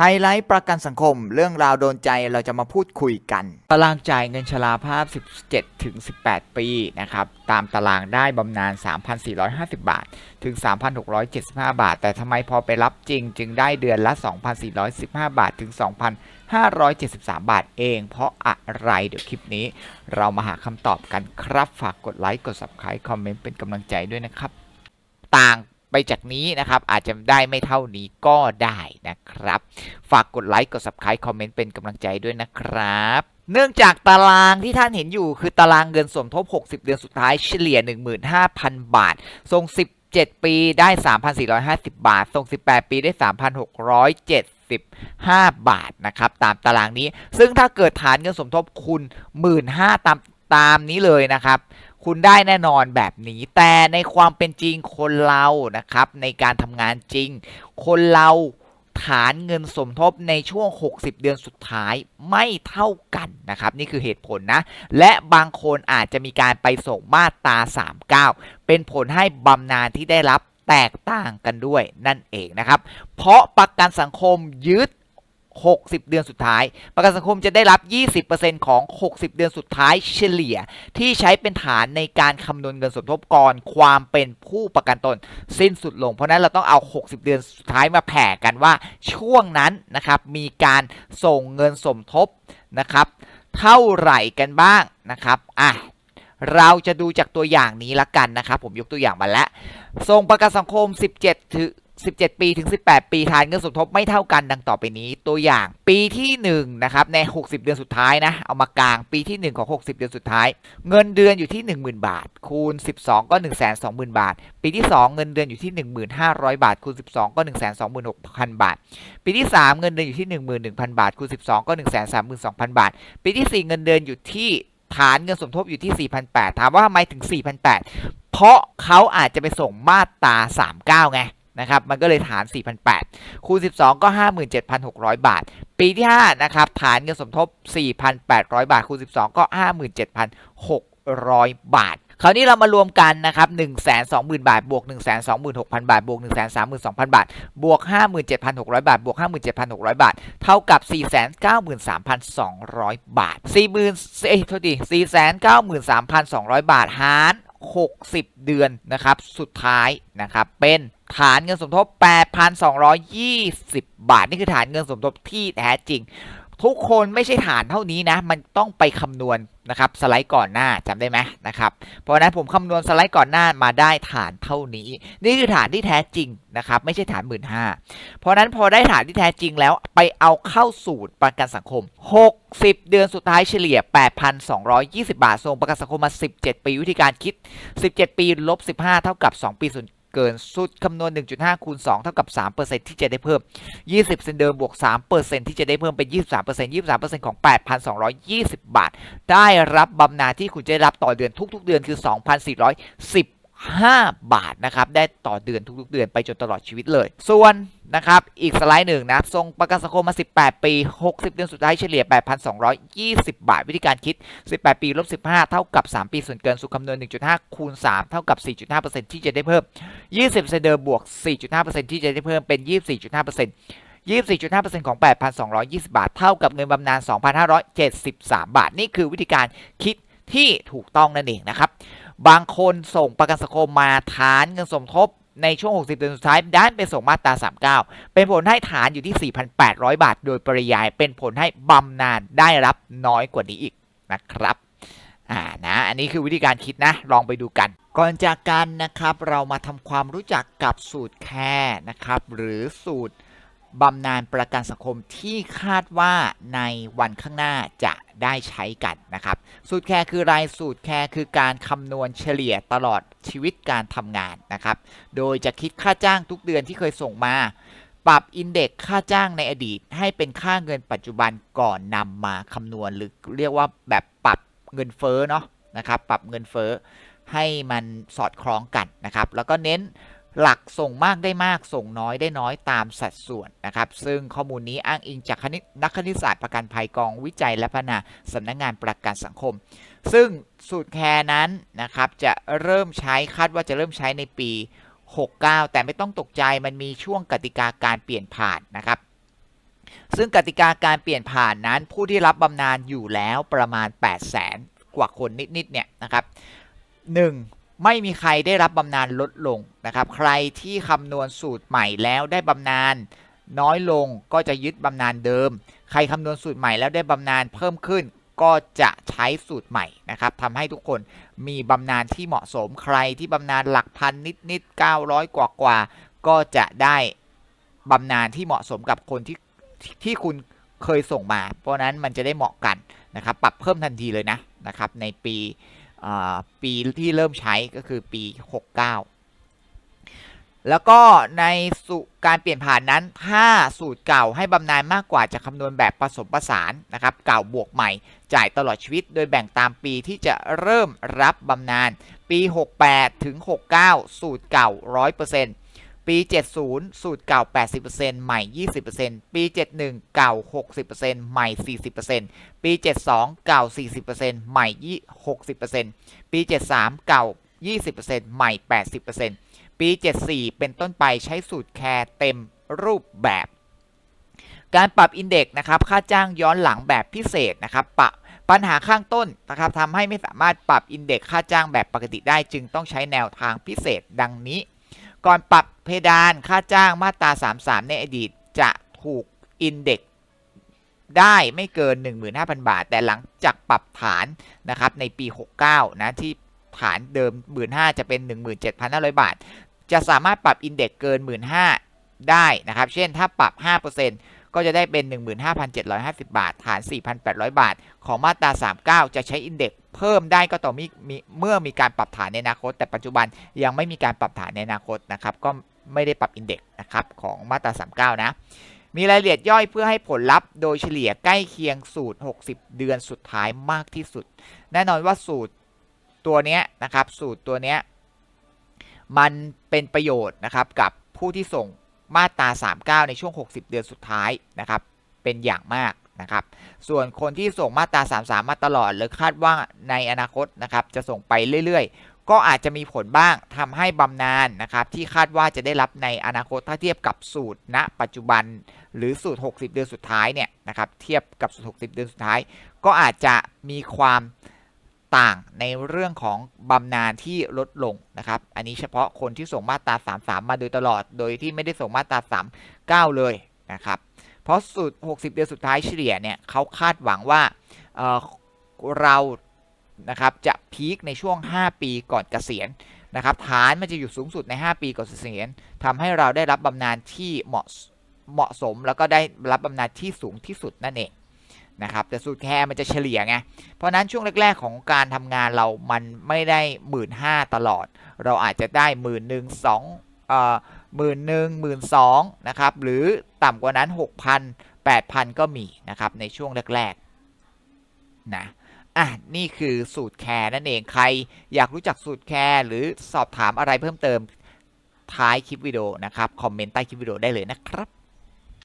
ไฮไลท์ประกันสังคม เรื่องราวโดนใจเราจะมาพูดคุยกัน ตารางจ่ายเงินชราภาพ 17 ถึง 18 ปีนะครับตามตารางได้บำนาญ 3,450 บาท ถึง 3,675 บาท แต่ทำไมพอไปรับจริง จึงได้เดือนละ 2,415 บาท ถึง 2,573 บาทเอง เพราะอะไรเดี๋ยวคลิปนี้ เรามาหาคำตอบกันครับฝากกดไลค์กด subscribe คอมเมนต์เป็นกำลังใจด้วยนะครับ ต่าง ไปจากนี้นะครับ อาจจะได้ไม่เท่านี้ก็ได้นะครับ ฝากกดไลค์กด subscribe คอมเมนต์เป็นกำลังใจด้วยนะครับเนื่องจากตารางที่ท่านเห็นอยู่คือตารางเงินสมทบ 60 เดือนสุดท้ายเฉลี่ย 15,000 บาท ทรง 17 ปีได้ 3,450 บาท ทรง 18 ปีได้ 3,675บาทนะครับตามตารางนี้ ซึ่งถ้าเกิดฐานเงินสมทบคุณ 15,000ตามตามนี้เลยนะครับ คุณได้แน่นอนแบบนี้ แต่ในความเป็นจริงคนเรานะครับในการทำงานจริง คนเราฐานเงินสมทบในช่วง 60 เดือนสุดท้ายไม่เท่ากันนะครับ นี่คือเหตุผลนะ และบางคนอาจจะมีการไปส่งมาตรา 39 เป็นผลให้บำนาญที่ได้รับแตกต่างกันด้วยนั่นเองนะครับ เพราะประกันสังคมยึด 60 เดือนสุดท้าย ประกันสังคมจะได้รับ 20%ของ 60 เดือนสุดท้ายเฉลี่ย ที่ใช้เป็นฐานในการคำนวณเงินสมทบก่อนความเป็นผู้ประกันตน สิ้นสุดลง เพราะนั้นเราต้องเอา 60 เดือนสุดท้ายมาแผ่กันว่าช่วงนั้นนะครับมีการส่งเงินสมทบนะครับเท่าไหร่กันบ้างนะครับอะเราจะดูจากตัวอย่างนี้ละกันนะครับ ผมยกตัวอย่างมาแล้วส่งประกันสังคม 17ถึง 17 ปีถึง 18 ปีฐานเงินสมทบไม่เท่ากันดังต่อไปนี้ ตัวอย่างปีที่1นะครับใน 60 เดือนสุดท้ายนะเอามากลางปีที่ 1 ของ 60 เดือนสุดท้าย เงินเดือนอยู่ที่ 10,000 บาท คูณ 12 ก็ 120,000 บาท ปีที่ 2 เงินเดือนอยู่ที่ 1,500 บาท คูณ 12 ก็ 126,000 บาท ปีที่ 3 เงินเดือนอยู่ที่ 11,000 บาท คูณ 12 ก็ 132,000 บาท ปีที่ 4 เงินเดือนอยู่ที่ฐานเงินสมทบอยู่ที่ 4,800ถามว่าทำไมถึง 4,800เพราะเขาอาจจะไปส่งมาตรา 39 ไง นะครับ มันก็เลยฐาน 4,800 คูณ 12 ก็ 57,600 บาท ปีที่ 5 นะครับ ฐานเงินสมทบ 4,800 บาท คูณ 12 ก็ 57,600 บาทคราวนี้เรามารวมกันนะครับ120,000 บาท บวก 126,000 บาท บวก 132,000 บาท บวก 57,600 บาท บวก 57,600 บาท เท่ากับ 493,200 บาท 40,000เอ้ยโทษที493,200 บาท หาร 60 เดือนนะครับ สุดท้ายนะครับ เป็น ฐานเงินสมทบ 8,220 บาท นี่คือฐานเงินสมทบที่แท้จริง ทุกคนไม่ใช่ฐานเท่านี้นะ มันต้องไปคำนวณนะครับสไลด์ก่อนหน้าจำได้ไหมนะครับ เพราะนั้นผมคำนวณสไลด์ก่อนหน้ามาได้ฐานเท่านี้ นี่คือฐานที่แท้จริงนะครับ ไม่ใช่ฐาน1 5ื่นห้าเพราะนั้นพอได้ฐานที่แท้จริงแล้วไปเอาเข้าสูตรประกันสังคม 60 เดือนสุดท้ายเฉลี่ย 8,220 บาทส่งประกันสังคมมา 17 ปีวิธีการคิด 17 ปีลบ15 เท่ากับ 2 ปีส่วน เกินสุดคำนวณ 1.5 คูณ 2 เท่ากับ 3%ที่จะได้เพิ่ม 20 เซนเดิมบวก 3%ที่จะได้เพิ่มเป็น 23% 23%ของ 8,220 บาท ได้รับบำนาญที่คุณจะได้รับต่อเดือนทุกๆ เดือนคือ 2,410 5 บาทนะครับได้ต่อเดือนทุกๆ เดือนไปจนตลอดชีวิตเลย ส่วนนะครับอีกสไลด์หนึ่งนะทรงประกันสังคมมา 18 ปี 60 เดือนสุดท้ายเฉลี่ย 8,220 บาท วิธีการคิด 18 ปีลบ15 เท่ากับ 3 ปีส่วนเกินสุคำนวณ 1.5 คูณ 3 เท่ากับ 4.5%ที่จะได้เพิ่ม 20เซเดิมบวก 4.5%ที่จะได้เพิ่มเป็น 24.5% 24.5%ของ 8,220 บาท เท่ากับเงินบำนาญ 2,573 บาท นี่คือวิธีการคิดที่ถูกต้องนั่นเองนะครับ บางคนส่งประกันสังคมมาฐานเงินสมทบในช่วง 60 เดือนสุดท้ายด้านไปส่งมาตรา 39 เป็นผลให้ฐานอยู่ที่ 4,800 บาท โดยปริยายเป็นผลให้บำนาญได้รับน้อยกว่านี้อีกนะครับอ่านะ อันนี้คือวิธีการคิดนะ ลองไปดูกัน ก่อนจากกันนะครับ เรามาทำความรู้จักกับสูตรแคร์นะครับ หรือสูตร บำนาญประกันสังคมที่คาดว่าในวันข้างหน้าจะได้ใช้กันนะครับ สูตรแคร์คือรายสูตรแคร์คือการคำนวณเฉลี่ยตลอดชีวิตการทำงานนะครับ โดยจะคิดค่าจ้างทุกเดือนที่เคยส่งมา ปรับอินเด็กค่าจ้างในอดีต ให้เป็นค่าเงินปัจจุบันก่อนนำมาคำนวณหรือเรียกว่าแบบปรับเงินเฟ้อเนาะนะครับ ปรับเงินเฟ้อให้มันสอดคล้องกันนะครับ แล้วก็เน้น หลักส่งมากได้มากส่งน้อยได้น้อยตามสัดส่วนนะครับซึ่งข้อมูลนี้อ้างอิงจากคณิตนักคณิตศาสตร์ประกันภัยกองวิจัยและพัฒนาสำนักงงานประกันสังคม ซึ่งสูตรแคร์นั้นนะครับจะเริ่มใช้คาดว่าจะเริ่มใช้ในปี 69 แต่ไม่ต้องตกใจมันมีช่วงกติกาการเปลี่ยนผ่านนะครับซึ่งกติกาการเปลี่ยนผ่านนั้นผู้ที่รับบำนาญอยู่แล้วประมาณ 8 0 0แสนกว่าคนนิดๆเนี่ยนะครับ 1. ไม่มีใครได้รับบำนาญลดลงนะครับ ใครที่คำนวณสูตรใหม่แล้วได้บำนาญน้อยลงก็จะยึดบำนาญเดิม ใครคำนวณสูตรใหม่แล้วได้บำนาญเพิ่มขึ้น ก็จะใช้สูตรใหม่นะครับทำให้ทุกคนมีบำนาญที่เหมาะสม ใครที่บำนาญหลักพันนิดๆ900 กว่ากว่าก็จะได้บำนาญที่เหมาะสมกับคนที่ที่คุณเคยส่งมา เพราะนั้นมันจะได้เหมาะกันนะครับ ปรับเพิ่มทันทีเลยนะนะครับในปี ปีที่เริ่มใช้ก็คือปี 69 แล้วก็ในสูการเปลี่ยนผ่านนั้น ถ้าสูตรเก่าให้บำนาญมากกว่าจะคำนวณแบบผสมผสานนะครับ เก่าบวกใหม่จ่ายตลอดชีวิต โดยแบ่งตามปีที่จะเริ่มรับบำนาญปี 68 ถึง 69 สูตรเก่า 100% ปี 70 สูตรเก่า 80%ใหม่ 20%ปี 71 เก่า 60%ใหม่ 40%ปี 72 เก่า 40%ใหม่ 60%ปี 73 เก่า 20%ใหม่ 80%ปี 74 เป็นต้นไปใช้สูตรแคร์เต็มรูปแบบ การปรับอินเด็กซ์นะครับ ค่าจ้างย้อนหลังแบบพิเศษนะครับปะปัญหาข้างต้นนะครับทำให้ไม่สามารถปรับอินเด็กซ์ค่าจ้างแบบปกติได้จึงต้องใช้แนวทางพิเศษดังนี้ ก่อนปรับเพดานค่าจ้างมาตรา 33 ในอดีตจะถูกอินเด็กได้ไม่เกิน 15,000 บาท แต่หลังจากปรับฐานนะครับในปี 69 นะที่ฐานเดิม 15,000 จะเป็น 17,500 บาท จะสามารถปรับอินเด็กเกิน 15,000 ได้นะครับ เช่นถ้าปรับ 5% ก็จะได้เป็น 15,750 บาท ฐาน 4,800 บาท ของมาตรา 39 จะใช้อินเด็กซ์เพิ่มได้ก็ต่อมีมีเมื่อมีการปรับฐานในอนาคต แต่ปัจจุบันยังไม่มีการปรับฐานในอนาคตนะครับก็ไม่ได้ปรับอินเด็กซ์นะครับของมาตรา 39 นะมีรายละเอียดย่อยเพื่อให้ผลลัพธ์โดยเฉลี่ยใกล้เคียงสูตร 60 เดือนสุดท้ายมากที่สุด แน่นอนว่าสูตรตัวนี้นะครับ สูตรตัวนี้มันเป็นประโยชน์นะครับกับผู้ที่ส่ง มาตรา 39 ในช่วง 60 เดือนสุดท้ายนะครับ เป็นอย่างมากนะครับ ส่วนคนที่ส่งมาตรา 33 มาตลอด หรือคาดว่าในอนาคตนะครับ จะส่งไปเรื่อยๆ ก็อาจจะมีผลบ้างทำให้บำนาญนะครับ ที่คาดว่าจะได้รับในอนาคตถ้าเทียบกับสูตรณ ปัจจุบัน หรือสูตร 60 เดือนสุดท้ายเนี่ยนะครับ เทียบกับสูตร 60 เดือนสุดท้าย ก็อาจจะมีความ ต่างในเรื่องของบำนาญที่ลดลงนะครับ อันนี้เฉพาะคนที่ส่งมาตรา 33 มาโดยตลอด โดยที่ไม่ได้ส่งมาตรา 39 เลยนะครับ เพราะสูตร60 เดือนสุดท้ายเฉลี่ยเนี่ยเขาคาดหวังว่าเเรานะครับจะพีคในช่วง 5 ปีก่อนเกษียณนะครับฐานมันจะอยู่สูงสุดใน 5 ปีก่อนเกษียณทำให้เราได้รับบำนาญที่เหมาะเหมาะสม แล้วก็ได้รับบำนาญที่สูงที่สุดนั่นเอง นะครับแต่สูตรแคร์มันจะเฉลี่ยไงเพราะนั้นช่วงแรก ๆ ของการทำงานเรามันไม่ได้หมื่นห้าตลอด เราอาจจะได้หมื่นหนึ่งสองเอ่อหมื่นหนึ่งหมื่นสองนะครับหรือต่ำกว่านั้น6,000 8,000ก็มีนะครับในช่วงแรกๆนะอะนี่คือสูตรแคร์นั่นเองใครอยากรู้จักสูตรแคร์หรือสอบถามอะไรเพิ่มเติมท้ายคลิปวิดีโอนะครับคอมเมนต์ใต้คลิปวิดีโอได้เลยนะครับ